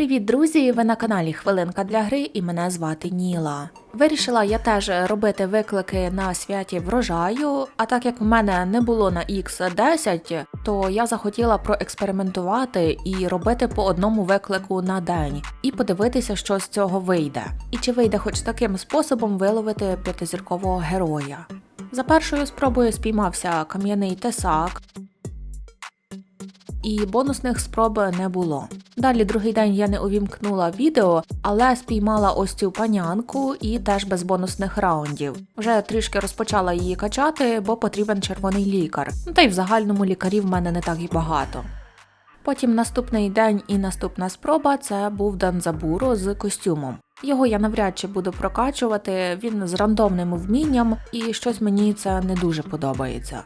Привіт, друзі! Ви на каналі Хвилинка для гри і мене звати Ніла. Вирішила я теж робити виклики на святі врожаю, а так як в мене не було на X10, то я захотіла проекспериментувати і робити по одному виклику на день, і подивитися, що з цього вийде. І чи вийде хоч таким способом виловити п'ятизіркового героя. За першою спробою спіймався кам'яний тесак, і бонусних спроб не було. Далі другий день я не увімкнула відео, але спіймала ось цю панянку і теж без бонусних раундів. Вже трішки розпочала її качати, бо потрібен червоний лікар. Ну, Та й в загальному лікарів в мене не так і багато. Потім наступний день і наступна спроба це був Данзабуро з костюмом. Його я навряд чи буду прокачувати, він з рандомним вмінням, і щось мені це не дуже подобається.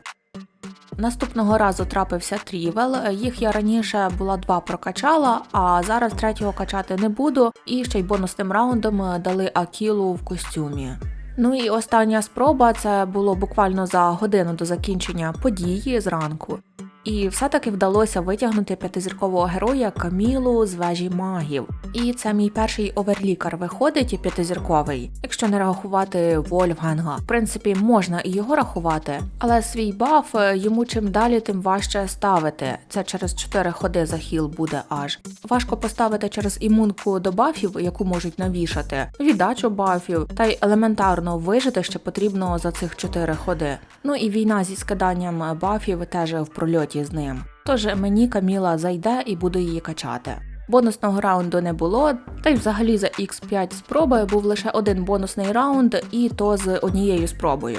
Наступного разу трапився трівел. Їх я раніше була два прокачала, а зараз третього качати не буду. І ще й бонусним раундом дали Акілу в костюмі. Ну і остання спроба це було буквально за годину до закінчення події зранку. І все-таки вдалося витягнути п'ятизіркового героя Камілу з вежі магів. І це мій перший оверлікар виходить п'ятизірковий, якщо не рахувати Вольфганга. В принципі, можна і його рахувати, але свій баф е, йому чим далі, тим важче ставити. Це через 4 ходи за хіл буде аж. Важко поставити через імунку до бафів, яку можуть навішати, віддачу бафів, та й елементарно вижити ще потрібно за цих 4 ходи. Ну і війна зі скиданням бафів теж в прольоті з ним. Тож мені Каміла зайде і буду її качати. Бонусного раунду не було, та й взагалі за X5 спроби був лише один бонусний раунд, і то з однією спробою.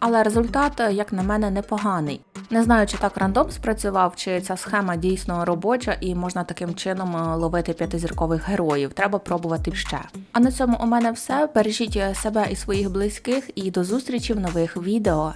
Але результат, як на мене, непоганий. Не знаю, чи так рандом спрацював, чи ця схема дійсно робоча і можна таким чином е, ловити п'ятизіркових героїв. Треба пробувати ще. А на цьому у мене все. Бережіть себе і своїх близьких, і до зустрічі в нових відео.